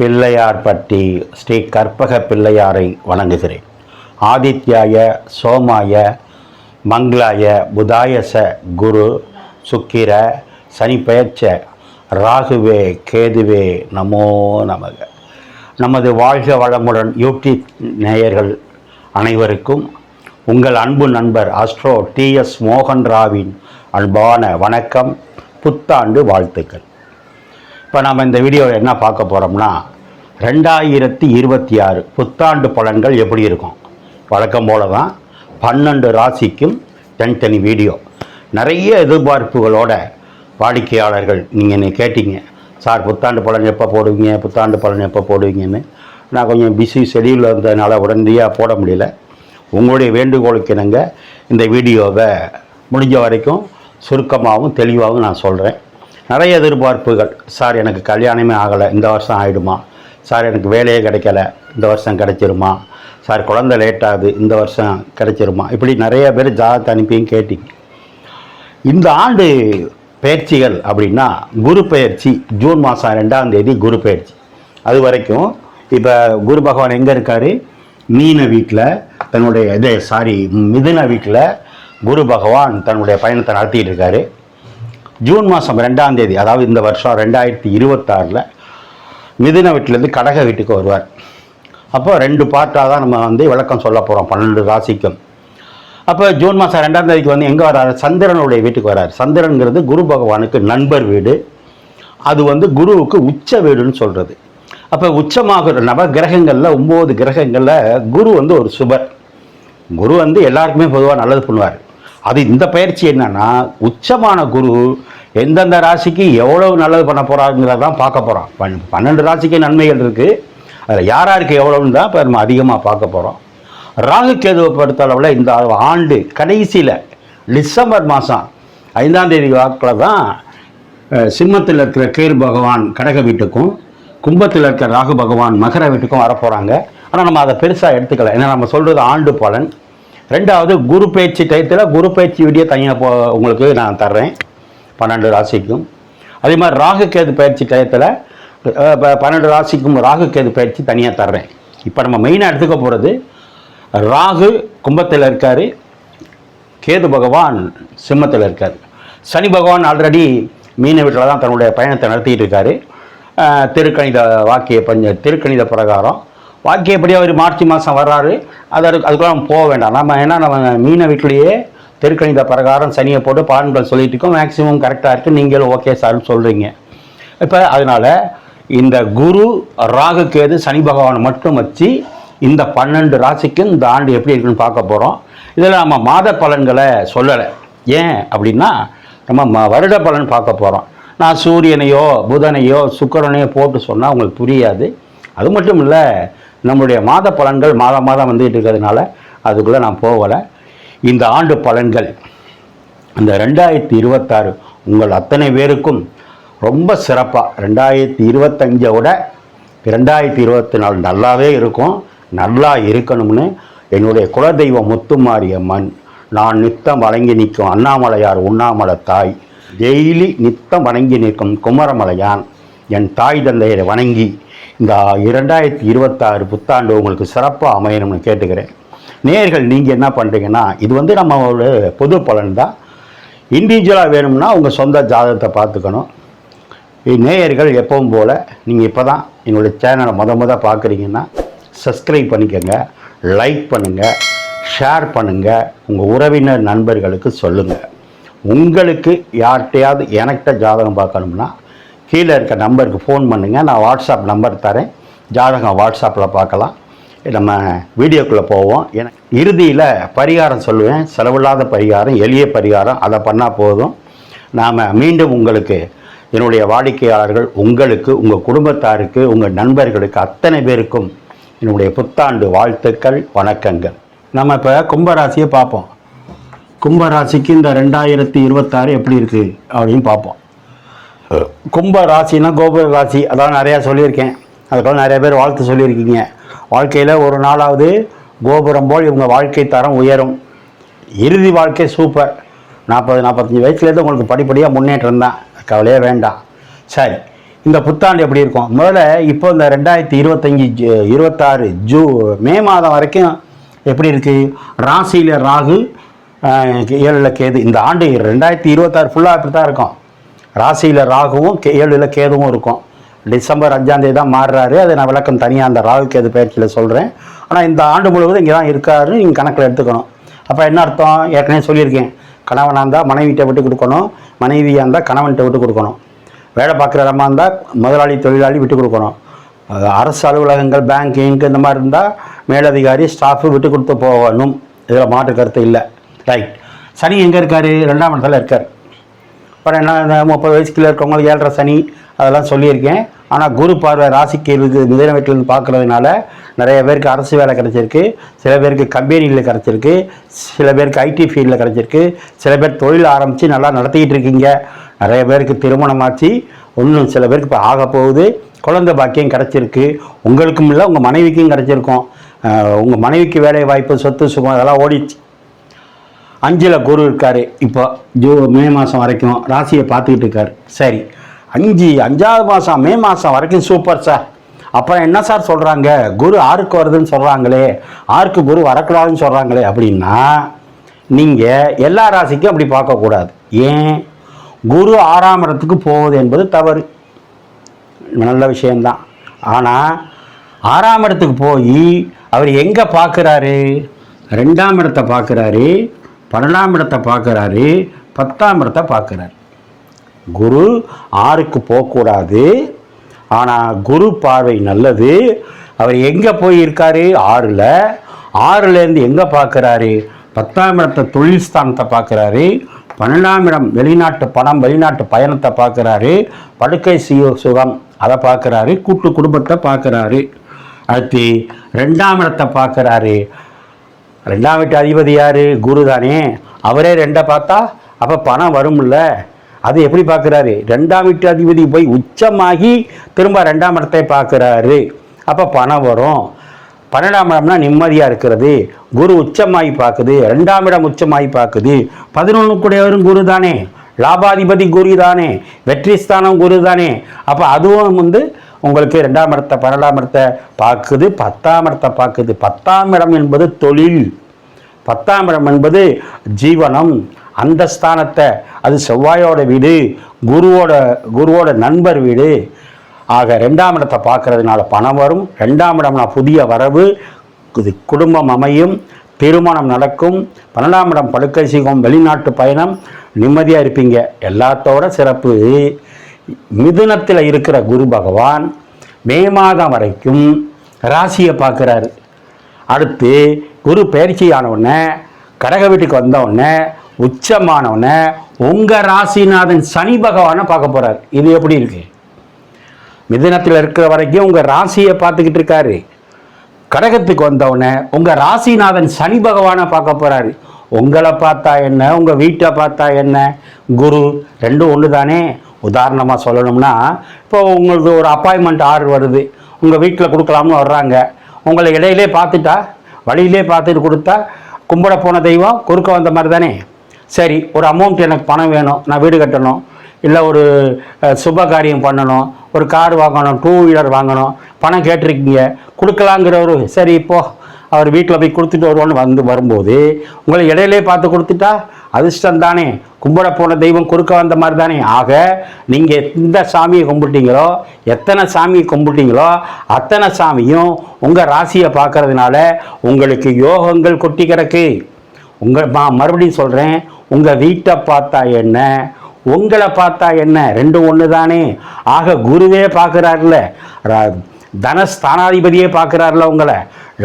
பிள்ளையார்பட்டி ஸ்ரீ கற்பக பிள்ளையாரை வணங்குகிறேன். ஆதித்யாய சோமாய மங்களாய புதாயச குரு சுக்கிர சனி பெயர்ச்ச ராகுவே கேதுவே நமோ நமக. நமது வாழ்க வளமுடன் யூடியூப் நேயர்கள் அனைவருக்கும் உங்கள் அன்பு நண்பர் அஸ்ட்ரோ டிஎஸ் மோகன் ராவின் அன்பான வணக்கம் புத்தாண்டு வாழ்த்துக்கள். இப்போ நம்ம இந்த வீடியோவில் என்ன பார்க்க போகிறோம்னா ரெண்டாயிரத்தி இருபத்தி ஆறு புத்தாண்டு பலன்கள் எப்படி இருக்கும்? வழக்கம் போல தான் பன்னெண்டு ராசிக்கும் தனித்தனி வீடியோ. நிறைய எதிர்பார்ப்புகளோட வாடிக்கையாளர்கள் நீங்கள் என்னை கேட்டீங்க சார் புத்தாண்டு பலன் எப்போ போடுவீங்க? புத்தாண்டு பலன் எப்போ போடுவீங்கன்னு? நான் கொஞ்சம் பிஸி ஷெடியூலில் இருந்ததுனால உடனடியாக போட முடியல. உங்களுடைய வேண்டுகோளுக்கு இணங்க இந்த வீடியோவை முடிஞ்ச வரைக்கும் சுருக்கமாகவும் தெளிவாகவும் நான் சொல்கிறேன் நிறைய எதிர்பார்ப்புகள். சார் எனக்கு கல்யாணமே ஆகலை. இந்த வருஷம் ஆகிடுமா சார் எனக்கு வேலையே கிடைக்கல. இந்த வருஷம் கிடைச்சிருமா? சார் குழந்த லேட்டாகுது இந்த வருஷம் கிடைச்சிருமா? இப்படி நிறைய பேர் ஜாதகத்தை அனுப்பியும் கேட்டீங்க. இந்த ஆண்டு பயிற்சிகள் அப்படின்னா குரு பயிற்சி ஜூன் மாதம் ரெண்டாம் தேதி குரு பயிற்சி. அது வரைக்கும் இப்போ குரு பகவான் எங்கே இருக்கார்? மீன வீட்டில் தன்னுடைய இது சாரி மிதுன வீட்டில் குரு பகவான் தன்னுடைய பயணத்தை நடத்திட்டு இருக்காரு. ஜூன் மாதம் ரெண்டாம் தேதி அதாவது இந்த வருஷம் ரெண்டாயிரத்தி இருபத்தாறில் மிதுன வீட்டிலேருந்து கடக வீட்டுக்கு வருவார். அப்போ ரெண்டு பார்ட்டாக தான் நம்ம வந்து விளக்கம் சொல்ல போகிறோம் பன்னெண்டு ராசிக்கும். அப்போ ஜூன் மாதம் ரெண்டாம் தேதிக்கு வந்து எங்கே வராரு? சந்திரனுடைய வீட்டுக்கு வராரு. சந்திரனுங்கிறது குரு பகவானுக்கு நண்பர் வீடு. அது வந்து குருவுக்கு உச்ச வீடுன்னு சொல்கிறது அப்போ உச்சமாகிற நவ கிரகங்களில் ஒம்பது கிரகங்களில் குரு வந்து ஒரு சுபர். குரு வந்து எல்லாருக்குமே பொதுவாக நல்லது பண்ணுவார். அது இந்த பயிற்சி என்னன்னா உச்சமான குரு எந்தெந்த ராசிக்கு எவ்வளவு நல்லது பண்ண போகிறாங்கிறத தான் பார்க்க போகிறோம் பன்னெண்டு ராசிக்கு நன்மைகள் இருக்குது அதில் யார் யாருக்கு எவ்வளோன்னு தான் இப்போ நம்ம அதிகமாக பார்க்க போகிறோம் ராகு கேதுவை பொறுத்தளவில் இந்த ஆண்டு கடைசியில் டிசம்பர் மாதம் ஐந்தாம் தேதி வாக்கில் தான் சிம்மத்தில் இருக்கிற கேர் பகவான் கடக வீட்டுக்கும் கும்பத்தில் இருக்கிற ராகு பகவான் மகர வீட்டுக்கும் வரப்போகிறாங்க ஆனால் நம்ம அதை பெருசாக எடுத்துக்கல. ஏன்னா நம்ம சொல்கிறது ஆண்டு பலன். ரெண்டாவது குரு பயிற்சி டயத்தில் குரு பயிற்சி வீடியோ தனியாக போ உங்களுக்கு நான் தர்றேன். பன்னெண்டு ராசிக்கும். அதே மாதிரி ராகு கேது பயிற்சி டயத்தில் பன்னெண்டு ராசிக்கும் ராகு கேது பயிற்சி தனியாக தர்றேன். இப்போ நம்ம மெயினாக எடுத்துக்க போகிறது ராகு கும்பத்தில் இருக்கார் கேது பகவான் சிம்மத்தில் இருக்கார். சனி பகவான் ஆல்ரெடி மீன வீட்டில் தான் தன்னுடைய பயணத்தை நடத்திட்டு இருக்காரு. திருக்கணித வாக்கிய பஞ்ச திருக்கணித பிரகாரம். வாக்கியப்படி அவர் மார்ச் மாதம் வர்றாரு. அது அதுக்கு- போக வேண்டாம். நம்ம ஏன்னா நம்ம மீன வீட்டிலேயே திருக்கணித பிரகாரம் சனியை போட்டு பலன்கள் சொல்லிட்டு இருக்கோம். மேக்ஸிமம் கரெக்டாக இருக்குது நீங்களும் ஓகே சார்னு சொல்கிறீங்க இப்போ அதனால் இந்த குரு ராகு கேது சனி பகவான் மட்டும் வச்சு இந்த பன்னெண்டு ராசிக்கும் இந்த ஆண்டு எப்படி இருக்குன்னு பார்க்க போகிறோம் இதில் நம்ம மாத பலன்களை சொல்லலை. ஏன் அப்படின்னா நம்ம ம வருட பலன் பார்க்க போகிறோம் நான் சூரியனையோ புதனையோ சுக்கரனையோ போட்டு சொன்னால் உங்களுக்கு புரியாது. அது மட்டும் இல்லை நம்மளுடைய மாத பலன்கள் மாதம் மாதம் வந்துகிட்டு இருக்கிறதுனால அதுக்குள்ளே நான் போகலை. இந்த ஆண்டு பலன்கள். இந்த ரெண்டாயிரத்தி இருபத்தாறு உங்கள் அத்தனை பேருக்கும் ரொம்ப சிறப்பாக ரெண்டாயிரத்தி இருபத்தஞ்சை விட ரெண்டாயிரத்தி இருபத்தி நாலு நல்லாவே இருக்கும். நல்லா இருக்கணும்னு என்னுடைய குலதெய்வம் முத்துமாரியம்மன் நான் நித்தம் வணங்கி நிற்கும் அண்ணாமலையார் உண்ணாமலை தாய். டெய்லி நித்தம் வணங்கி நிற்கும் குமரமலையான் என் தாய் தந்தையரை வணங்கி இந்த இரண்டாயிரத்தி இருபத்தாறு புத்தாண்டு உங்களுக்கு சிறப்பாக அமையணும்னு கேட்டுக்கிறேன். நேர்கள் நீங்கள் என்ன பண்ணுறீங்கன்னா இது வந்து நம்ம ஒரு பொது பலன் தான் இண்டிவிஜுவலாக வேணும்னா உங்கள் சொந்த ஜாதகத்தை பார்த்துக்கணும். நேயர்கள் எப்பவும் போல் நீங்கள் இப்போ தான் என்னுடைய சேனலை மொத முத பார்க்குறீங்கன்னா சப்ஸ்கிரைப் பண்ணிக்கோங்க லைக் பண்ணுங்கள் ஷேர் பண்ணுங்கள் உங்கள் உறவினர் நண்பர்களுக்கு சொல்லுங்கள் உங்களுக்கு யார்கிட்டையாவது எனக்கிட்ட ஜாதகம் பார்க்கணும்னா கீழே இருக்க நம்பருக்கு ஃபோன் பண்ணுங்கள் நான் வாட்ஸ்அப் நம்பர் தரேன். ஜாதகம் வாட்ஸ்அப்பில் பார்க்கலாம். நம்ம வீடியோக்குள்ளே போவோம். எனக்கு இறுதியில் பரிகாரம் சொல்லுவேன். செலவில்லாத பரிகாரம் எளிய பரிகாரம். அதை பண்ணால் போதும். நாம் மீண்டும் உங்களுக்கு என்னுடைய வாடிக்கையாளர்கள் உங்களுக்கு உங்கள் குடும்பத்தாருக்கு உங்கள் நண்பர்களுக்கு அத்தனை பேருக்கும் என்னுடைய புத்தாண்டு வாழ்த்துக்கள் வணக்கங்கள். நம்ம இப்போ கும்பராசியை பார்ப்போம். கும்பராசிக்கு இந்த ரெண்டாயிரத்தி இருபத்தாறு எப்படி இருக்குது அப்படின்னு பார்ப்போம். கும்ப ராசினா கோபுர ராசி அதான் நிறையா சொல்லியிருக்கேன். அதுக்கெல்லாம் நிறைய பேர் வாழ்த்து சொல்லியிருக்கீங்க. வாழ்க்கையில் ஒரு நாளாவது கோபுரம் போல் இவங்க வாழ்க்கை தரம் உயரும். இறுதி வாழ்க்கை சூப்பர் நாற்பது நாற்பத்தஞ்சு வயசுலேருந்து உங்களுக்கு படிப்படியாக முன்னேற்றம் தான் கவலையே வேண்டாம். சரி இந்த புத்தாண்டு எப்படி இருக்கும்? முதல்ல இப்போ இந்த ரெண்டாயிரத்தி இருபத்தஞ்சி ஜூ- இருபத்தாறு ஜூ மே மாதம் வரைக்கும் எப்படி இருக்குது ராசியில் ராகு ஏழில் கேது. இந்த ஆண்டு ரெண்டாயிரத்தி இருபத்தாறு ஃபுல்லாக அப்படி தான் இருக்கும். ராசியில் ராகுவும் கே ஏழில் கேதுவும் இருக்கும். டிசம்பர் அஞ்சாம் தேதி தான் மாறுறாரு. அதை நான் விளக்கம் தனியாக அந்த ராகு கேது பயிற்சியில் சொல்கிறேன் ஆனால் இந்த ஆண்டு முழுவதும் இங்கே தான் இருக்காரு நீங்கள் கணக்கில் எடுத்துக்கணும். அப்போ என்ன அர்த்தம்? ஏற்கனவே சொல்லியிருக்கேன். கணவனாக இருந்தால் மனைவிட்ட விட்டு கொடுக்கணும். மனைவியாக இருந்தால் கணவன்கிட்ட விட்டு கொடுக்கணும். வேலை பார்க்குற இடமா இருந்தால் முதலாளி தொழிலாளி விட்டு கொடுக்கணும். அரசு அலுவலகங்கள் பேங்க் இங்கு இந்த மாதிரி இருந்தால் மேலதிகாரி ஸ்டாஃபு விட்டு கொடுத்து போகணும். இதில் மாற்று கருத்து இல்லை. ரைட் சனி எங்கே இருக்கார்? ரெண்டாம் இடத்துல இருக்கார். இப்போ என்ன இந்த முப்பது வயசுக்குள்ளே இருக்கவங்களுக்கு ஏழரை சனி அதெல்லாம் சொல்லியிருக்கேன். ஆனால் குரு பார்வை ராசிக்கு இருக்குது மிதன வீட்டிலேருந்து பார்க்குறதுனால நிறைய பேருக்கு அரசு வேலை கிடச்சிருக்கு. சில பேருக்கு கம்பெனியில் கிடச்சிருக்கு. சில பேருக்கு ஐடி ஃபீல்டில் கிடச்சிருக்கு. சில பேர் தொழில் ஆரம்பித்து நல்லா நடத்திக்கிட்டு இருக்கீங்க. நிறைய பேருக்கு திருமணமாச்சு. இன்னும் சில பேருக்கு இப்போ ஆக போகுது. குழந்தை பாக்கியம் கிடச்சிருக்கு. உங்களுக்கும் இல்லை உங்கள் மனைவிக்கும் கிடச்சிருக்கும். உங்கள் மனைவிக்கு வேலை வாய்ப்பு சொத்து சுகம் அதெல்லாம் ஓடிச்சு. அஞ்சில் குரு இருக்கார். இப்போ ஜூ மே மாதம் வரைக்கும் ராசியை பார்த்துக்கிட்டு இருக்காரு. சரி அஞ்சு அஞ்சாவது மாதம் மே மாதம் வரைக்கும் சூப்பர் சார் அப்புறம் என்ன சார் சொல்கிறாங்க குரு ஆறுக்கு வருதுன்னு சொல்கிறாங்களே ஆறுக்கு குரு வரக்கூடாதுன்னு சொல்கிறாங்களே அப்படின்னா நீங்கள் எல்லா ராசிக்கும் அப்படி பார்க்கக்கூடாது. ஏன்? குரு ஆறாம் இடத்துக்கு போவது என்பது தவறு. நல்ல விஷயந்தான் ஆனால் ஆறாம் இடத்துக்கு போய் அவர் எங்கே பார்க்குறாரு? ரெண்டாம் இடத்தை பார்க்குறாரு. பன்னெண்டாம் இடத்தை பார்க்குறாரு பத்தாம் இடத்தை பார்க்குறாரு. குரு ஆறுக்கு போகக்கூடாது ஆனால் குரு பார்வை நல்லது. அவர் எங்கே போய் இருக்காரு ஆறில். ஆறுலேருந்து எங்கே பார்க்குறாரு? பத்தாம் இடத்தை தொழில் ஸ்தானத்தை பார்க்குறாரு. பன்னெண்டாம் இடம் வெளிநாட்டு பணம் வெளிநாட்டு பயணத்தை பார்க்குறாரு. படுக்கை சுய சுகம் அதை பார்க்குறாரு. கூட்டு குடும்பத்தை பார்க்குறாரு. அடுத்து ரெண்டாம் இடத்தை பார்க்குறாரு. ரெண்டாம் வீட்டு அதிபதி யார்? குரு தானே அவரே ரெண்டை பார்த்தா அப்போ பணம் வரும்ல. அது எப்படி பார்க்குறாரு? ரெண்டாம் வீட்டு அதிபதி போய் உச்சமாகி திரும்ப ரெண்டாம் இடத்தை பார்க்குறாரு. அப்போ பணம் வரும். பன்னெண்டாம் இடம்னா நிம்மதியாக இருக்கிறது. குரு உச்சமாகி பார்க்குது. ரெண்டாம் இடம் உச்சமாகி பார்க்குது. பதினொன்று கூடியவரும் குரு தானே லாபாதிபதி குரு தானே வெற்றி ஸ்தானம் குரு தானே அப்போ அதுவும் வந்து உங்களுக்கு ரெண்டாம் இடத்தை பன்னெண்டாம் இடத்தை பார்க்குது பத்தாம் இடத்தை பார்க்குது. பத்தாம் இடம் என்பது தொழில். பத்தாம் இடம் என்பது ஜீவனம். அந்த ஸ்தானத்தை அது செவ்வாயோட வீடு குருவோட குருவோட நண்பர் வீடு. ஆக ரெண்டாம் இடத்தை பார்க்கறதுனால பணம் வரும். ரெண்டாம் இடம்னா புதிய வரவு. இது குடும்பம் அமையும் திருமணம் நடக்கும். பன்னெண்டாம் இடம் படுக்கை சிகம் வெளிநாட்டு பயணம். நிம்மதியாக இருப்பீங்க. எல்லாத்தோட சிறப்பு. மிதுனத்தில் இருக்கிற குரு பகவான் மே மாதம் வரைக்கும் ராசியை பார்க்குறாரு. அடுத்து குரு பயிற்சியானவுடனே கடக வீட்டுக்கு வந்தவுடனே உச்சமானவுடனே உங்கள் ராசிநாதன் சனி பகவானை பார்க்க போகிறார் இது எப்படி இருக்கு? மிதுனத்தில் இருக்கிற வரைக்கும் உங்கள் ராசியை பார்த்துக்கிட்டு இருக்காரு. கடகத்துக்கு வந்தவுடனே உங்கள் ராசிநாதன் சனி பகவானை பார்க்க போகிறாரு உங்களை பார்த்தா என்ன? உங்கள் வீட்டை பார்த்தா என்ன? குரு ரெண்டும் ஒன்று தானே உதாரணமாக சொல்லணும்னா இப்போ உங்களுக்கு ஒரு அப்பாயின்மெண்ட் ஆர்டர் வருது. உங்கள் வீட்டில் கொடுக்கலாம்னு வர்றாங்க. உங்களை இடையிலே பார்த்துட்டா வழியிலே பார்த்துட்டு கொடுத்தா கும்பிட போன தெய்வம் குறுக்க வந்த மாதிரி தானே? சரி ஒரு அமௌண்ட் எனக்கு பணம் வேணும். நான் வீடு கட்டணும். இல்லை ஒரு சுப காரியம் பண்ணணும். ஒரு கார் வாங்கணும் டூ வீலர் வாங்கணும். பணம் கேட்டிருக்கீங்க. கொடுக்கலாங்கிறவரு சரி இப்போ அவர் வீட்டில் போய் கொடுத்துட்டு வருவோன்னு வந்து வரும்போது உங்களை இடையிலே பார்த்து கொடுத்துட்டா அதிர்ஷ்டம் தானே? கும்பிட போன தெய்வம் குறுக்க வந்த மாதிரி தானே? ஆக நீங்கள் எந்த சாமியை கும்பிட்டீங்களோ எத்தனை சாமியை கும்பிட்டீங்களோ அத்தனை சாமியும் உங்கள் ராசியை பார்க்கறதுனால உங்களுக்கு யோகங்கள் கொட்டி கிடக்கு. உங்கள் மறுபடியும் சொல்கிறேன் உங்கள் வீட்டை பார்த்தா என்ன? உங்களை பார்த்தா என்ன? ரெண்டும் ஒன்று தானே. ஆக குருவே பார்க்குறாருல. தனஸ்தானாதிபதியே பார்க்குறாருல உங்களை.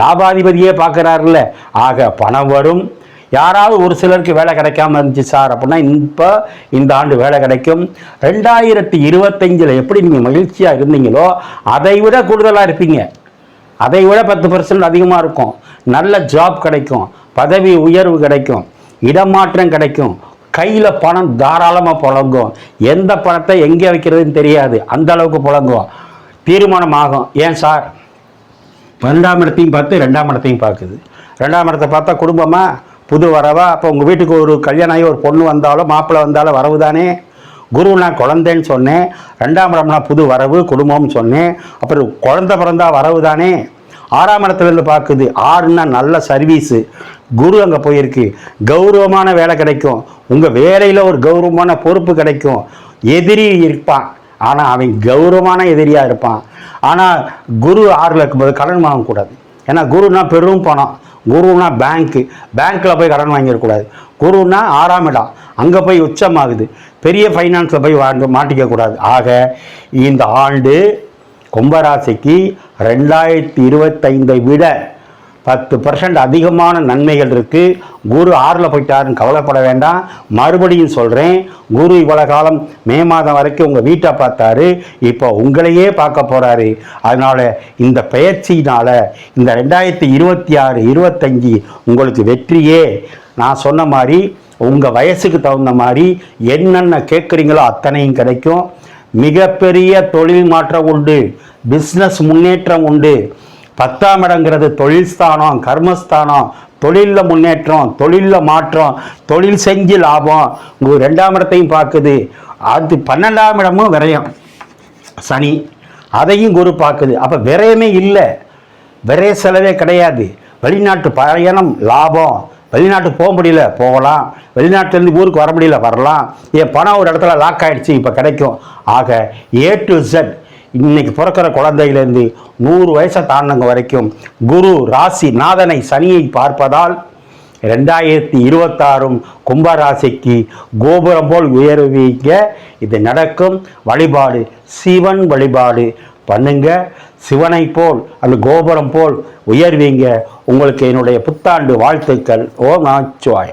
லாபாதிபதியே பார்க்குறாருல. ஆக பணம் வரும் யாராவது ஒரு சிலருக்கு வேலை கிடைக்காம இருந்துச்சு சார் அப்படின்னா இப்போ இந்த ஆண்டு வேலை கிடைக்கும். ரெண்டாயிரத்தி இருபத்தஞ்சில் எப்படி நீங்கள் மகிழ்ச்சியாக இருந்தீங்களோ அதை விட கூடுதலாக இருப்பீங்க. அதை விட பத்து பர்சன்ட் அதிகமாக இருக்கும். நல்ல ஜாப் கிடைக்கும். பதவி உயர்வு கிடைக்கும். இடமாற்றம் கிடைக்கும். கையில் பணம் தாராளமாக புழங்கும். எந்த பணத்தை எங்கே வைக்கிறதுன்னு தெரியாது. அந்த அளவுக்கு புழங்கும். தீர்மானம் ஆகும். ஏன் சார்? பன்னெண்டாம் இடத்தையும் பார்த்து ரெண்டாம் இடத்தையும் பார்க்குது. ரெண்டாம் இடத்தை பார்த்தா குடும்பமாக புது வரவா? அப்போ உங்கள் வீட்டுக்கு ஒரு கல்யாணம் ஆகி ஒரு பொண்ணு வந்தாலும் மாப்பிள்ளை வந்தாலும் வரவு தானே நான் குழந்தைன்னு சொன்னேன். ரெண்டாம் இடம்னா புது வரவு குடும்பம்னு சொன்னேன். அப்புறம் குழந்த பிறந்தா வரவு தானே ஆறாம் இடத்துல இருந்து பார்க்குது ஆறுனா நல்ல சர்வீஸு குரு அங்கே போயிருக்கு. கௌரவமான வேலை கிடைக்கும். உங்கள் வேலையில் ஒரு கௌரவமான பொறுப்பு கிடைக்கும். எதிரி இருப்பான். ஆனால் அவன் கௌரவமான எதிரியாக இருப்பான். ஆனால் குரு ஆறில் இருக்கும்போது கடன் வாங்கக்கூடாது. ஏன்னா குருனா பெரும் பணம். குருனா பேங்க்கு பேங்க்கில் போய் கடன் வாங்கிடக்கூடாது குருனா ஆறாம் இடம். அங்கே போய் உச்சமாகுது. பெரிய ஃபைனான்ஸில் போய் வாங்க மாட்டிக்கக்கூடாது ஆக இந்த ஆண்டு கும்பராசிக்கு ரெண்டாயிரத்தி இருபத்தைந்தை விட பத்து பர்சன்ட் அதிகமான நன்மைகள் இருக்குது குரு ஆறில் போயிட்டாருன்னு கவலைப்பட வேண்டாம். மறுபடியும் சொல்கிறேன் குரு இவ்வளோ காலம் மே மாதம் வரைக்கும் உங்கள் வீட்டை பார்த்தாரு. இப்போ உங்களையே பார்க்க போகிறாரு அதனால் இந்த பயிற்சியினால் இந்த ரெண்டாயிரத்தி இருபத்தி ஆறு இருபத்தஞ்சி உங்களுக்கு வெற்றியே. நான் சொன்ன மாதிரி உங்கள் வயசுக்கு தகுந்த மாதிரி என்னென்ன கேட்குறீங்களோ அத்தனையும் கிடைக்கும். மிகப்பெரிய தொழில் மாற்றம் உண்டு. பிஸ்னஸ் முன்னேற்றம் உண்டு. பத்தாம் இடங்கிறது தொழில் ஸ்தானம் கர்மஸ்தானம். தொழிலில் முன்னேற்றம் தொழிலில் மாற்றம் தொழில் செஞ்சு லாபம். உங்களுக்கு ரெண்டாம் இடத்தையும் பார்க்குது. அது பன்னெண்டாம் இடமும் விரயம். சனி. அதையும் குரு பார்க்குது. அப்போ விரயமே இல்லை. விரைய செலவே கிடையாது. வெளிநாட்டு பயணம் லாபம். வெளிநாட்டுக்கு போக முடியல போகலாம். வெளிநாட்டிலேருந்து ஊருக்கு வர முடியல வரலாம். என் பணம் ஒரு இடத்துல லாக் ஆகிடுச்சு இப்போ கிடைக்கும். ஆக ஏ டு ஜெட் இன்னைக்கு பிறக்கிற குழந்தையிலேருந்து நூறு வயசை தாண்டினவங்க வரைக்கும் குரு ராசி நாதனை சனியை பார்ப்பதால் ரெண்டாயிரத்தி இருபத்தாறும் கும்பராசிக்கு கோபுரம் போல் உயர்வீங்க. இது நடக்கும். வழிபாடு சிவன் வழிபாடு பண்ணுங்க. சிவனை போல் அந்த கோபுரம் போல் உயர்வீங்க. உங்களுக்கு என்னுடைய புத்தாண்டு வாழ்த்துக்கள். ஓ நமச்சிவாய.